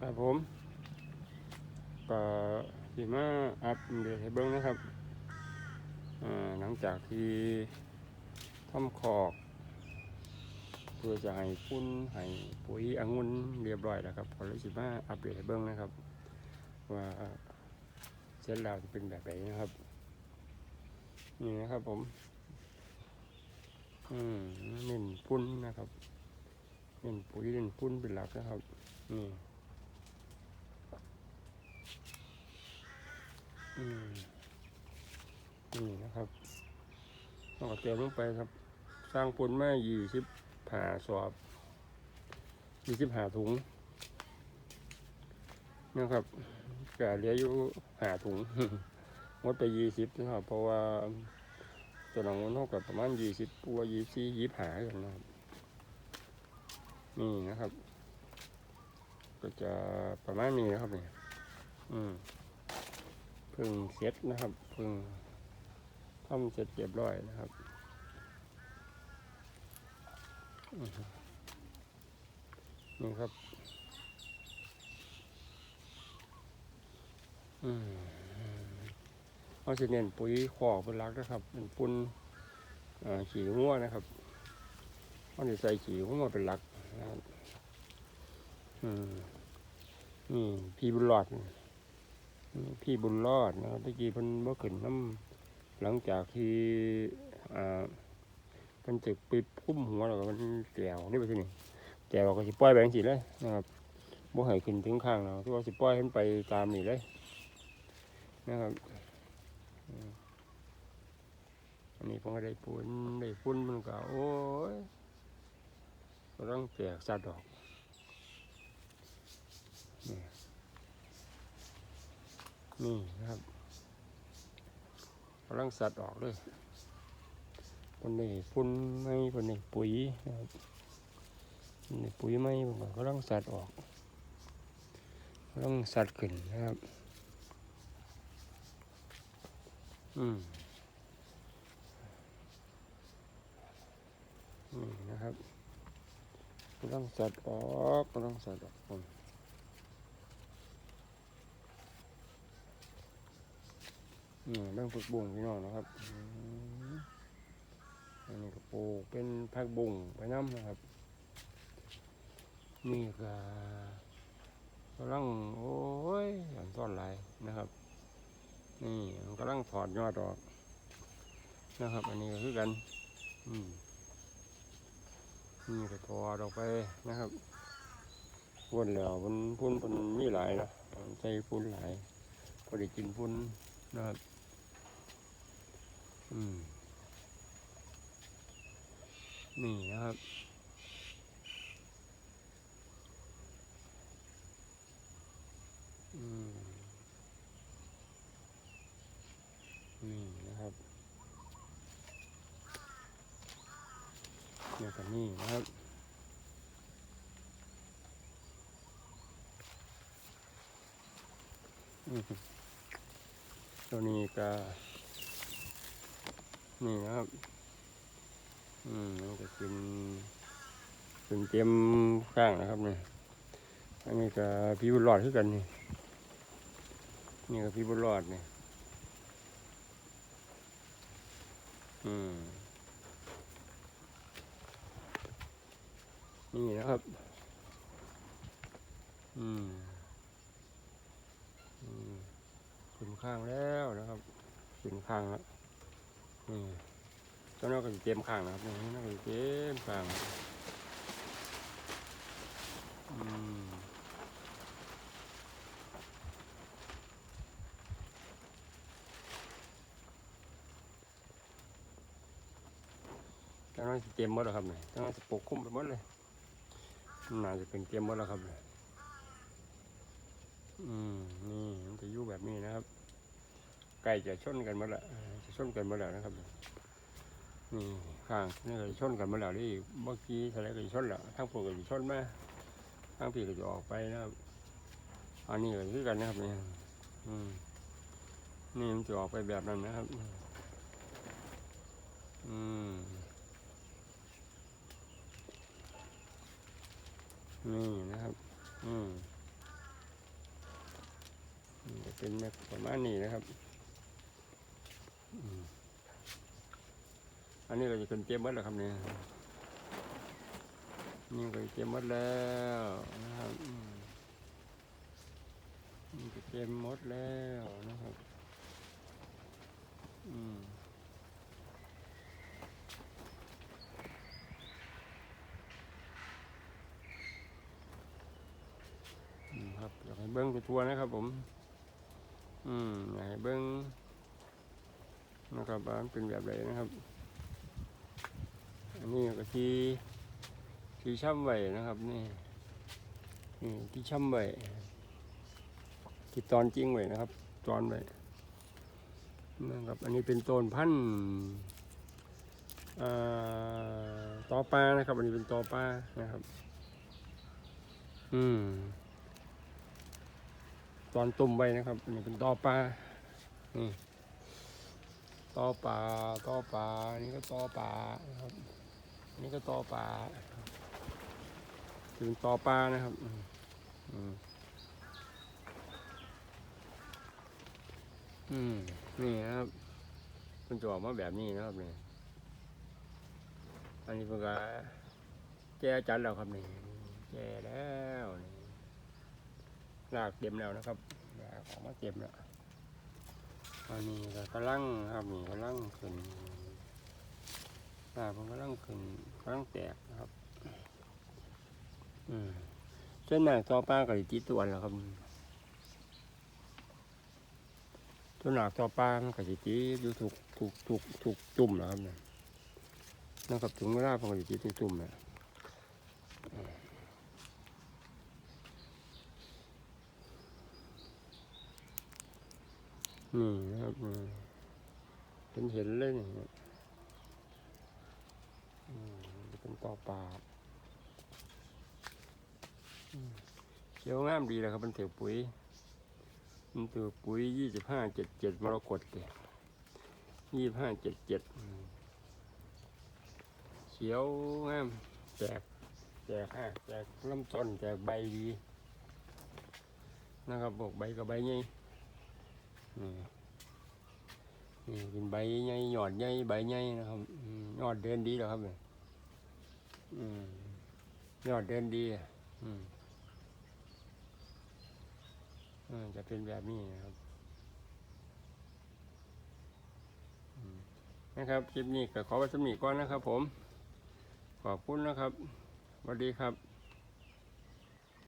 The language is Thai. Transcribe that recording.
ครับผมก็สีมาอัพเดทให้เบิ้งนะครับหลังจากที่ทำขอกเพื่อจะให้ฟุ้นให้ปุ๋ยองุ่นเรียบร้อยแล้วครับพอเลยสิมาอัปเดตให้เบิ้งนะครับ ว่าเสร็จแล้วจะเป็นแบบไหนนะครับนี่นะครับผมอืมเน้นฟุ้นนะครับเน้นปุ๋ยเน้นฟุ้นเป็นหลักนะครับนี่อืม นี่นะครับต้องเตรียมลงไปครับ สร้างปุนมายี่สิบผ่าสอบยี่สิบหาถุงนะครับก็เหลืออยู่หาถุงงดไปยี่สิบนะครับเพราะว่าตัวหนังมันเท่ากับประมาณยี่สิบปัวยี่สี่ยี่หากันนะครับนี่นะครับ ก็จะประมาณนี้นะครับเนี่ยอืม พึ่งเสร็จนะครับพึ่งทำเสร็จเรียบร้อยนะครับนี่ครับอืมเอาสิเน้นปุ๋ยขอกเป็นหลักนะครับเป็นปุ่นขี่งัวนะครับเอาสิใส่ขี่งัวเป็นหลักนะครับอืมนี่พี่บุญรอด พี่บุญรอดนะครับเมื่อกี้เพิ่นเมื่อขึ้นน้ำหลังจากที่อ่ามันจะไปพุ่มหัวแล้วก็มันแกวนี่ไปที่นี่แกวก็สิปล่อยแบงสีเลยนะครับบ่ให้ขึ้นถึงข้างเราที่ว่าสิปล่อยให้มันไปตามนี่เลยนะครับอันนี้ผมก็ได้ปุ่นได้พุ่นมันก็โอ้ยก็ต้องแจกสัตว์ดอกนี่ นี่นะครับกำลังสัตว์ออกเลยคนนี้พุ่นไม้คนนี้ปุ๋ยนะครับนนี้ปุ๋ยไม้ผมก็ต้องสัดออกต้องสัดขึ้นนะครับ อืมนี่นะครับก็ต้องสัดออกก็ต้องสัดออกผม นี่เรื่องฝึกบุ้งพี่น้องนะครับอันนี้ก็ปลูกเป็นผักบุ้งไปน้ำนะครับ นี่ก็กำลังโอ้ยหลังต้อนไหลายนะครับ นี่มันกำลังถอดยอดออกนะครับ อันนี้ก็คือกันอืมนี่ก็ถอดออกไปนะครับพุ่นแล้วมันพุ่นมันมีหลายนะใส่พุ่นหลายพอได้กินพุ่นนะครับ นี่นะครับอืมนี่นะครับเนี่ยกันนี่นะครับอืมตัวนี้ก็ นี่นะครับ อืมมันก็เป็นเป็นเตรียมข้างนะครับเนี่ยอันนี้ก็พี่บุญรอดคือกันนี่ นี่ก็พี่บุญรอดเนี่ยอืมนี่นะครับ อืมอืมขึ้นข้างแล้วนะครับขึ้นข้างแล้ว นี่ตอนนั้นก็เตรียมข้างนะครับนี่นั่นก็เตรียมข้างอืมตอนนั้นสิเตรียมหมดแล้วครับเนี่ตอนนั้นสิปกคลุมไปหมดเลยน่าจะเป็นเตรียมหมดแล้วครับนี่อืม นี่มันจะยู่แบบนี้นะครับ ไก่จะชนกันหมดและจะชนกันหมดแล้วนะครับนี่ข้างนี่ก็ชนกันมาแล้วนี่เมื่อกี้ทะเลก็ชนแล้วทั้งพวกก็ชนมาทั้งพี่ก็จะออกไปนะครับอันนี้ก็คือกันนะครับนี่อืมนี่มันจะออกไปแบบนั้นนะครับ อืมนี่นะครับ อืมจะเป็นแบบประมาณนี้นะครับ อันนี้ก็จะเป็นเจมมัดแล้วครับเนี่ยนี่ก็เจมมัดแล้วนะครับนี่ก็เจมหมดแล้วนะครับ อืมครับอยากให้เบิ้งทัวร์นะครับผม อืมอยากให้เบิ้ง นะครับว่ามันเป็นแบบไหนนะครับ อันนี้ก็ที่ที่ช่ำไว้นะครับนี่นี่ที่ช่ำไว้ที่ตอนจริงไว้นะครับ ตอนไว้นะครับ อันนี้เป็นต้นพันธุ์อ่าตอปลานะครับ อันนี้เป็นตอปลานะครับ อืมตอนตุ่มไว้นะครับ อันนี่เป็นตอปลานี่ ตอปลาตอปลานี่ก็ตอปลานะครับ นี่ก็ตอปลาเป็นตอปลานะครับอืมอืมนี่นะครับมันจะออกมาแบบนี้นะครับนี่อันนี้เพิ่งก็แก่จัดแล้วครับนี่แก่แล้วนี่ลากเต็มแล้วนะครับลากออกมาเต็มแล้ว อันนี้ก็กำลังครับนี่กำลังขึ้นลากมันกำลังขึ้นกำลังแตกครับ อืมเส้นหนักต่อป้ากับจีตัวแล้วครับตัวหนักต่อป้ามันกับจีอยู่ถูกถูกถูกถูกจุ่มแล้วครับเนี่ยนะครับถึงเวลาผมกับจีถูกจุ่มแล้ว นี่ครับเห็นเห็นเลยนี่เป็นต่อปาเขียวงามดีเลยครับมันเถือปุ๋ยมันถือปุ๋ยยี่สิบห้าเจ็ดเจ็ดมรกตเลยยี่สิบห้าเจ็ดเจ็ดเขียวงามแจกแจกฮะแจกลำต้นแจกใบดีนะครับบอกใบกับใบใหญ่ นี่เป็นใบใหญ่หยอดใหญ่ใบใหญ่นะครับยอดเดินดีแล้วครับเนี่ยอืมยอดเดินดีอะจะเป็นแบบนี้นะครับนะครับคลิปนี้ก็ขอไว้สำนีก่อนนะครับผม ขอบคุณนะครับสวัสดีครับ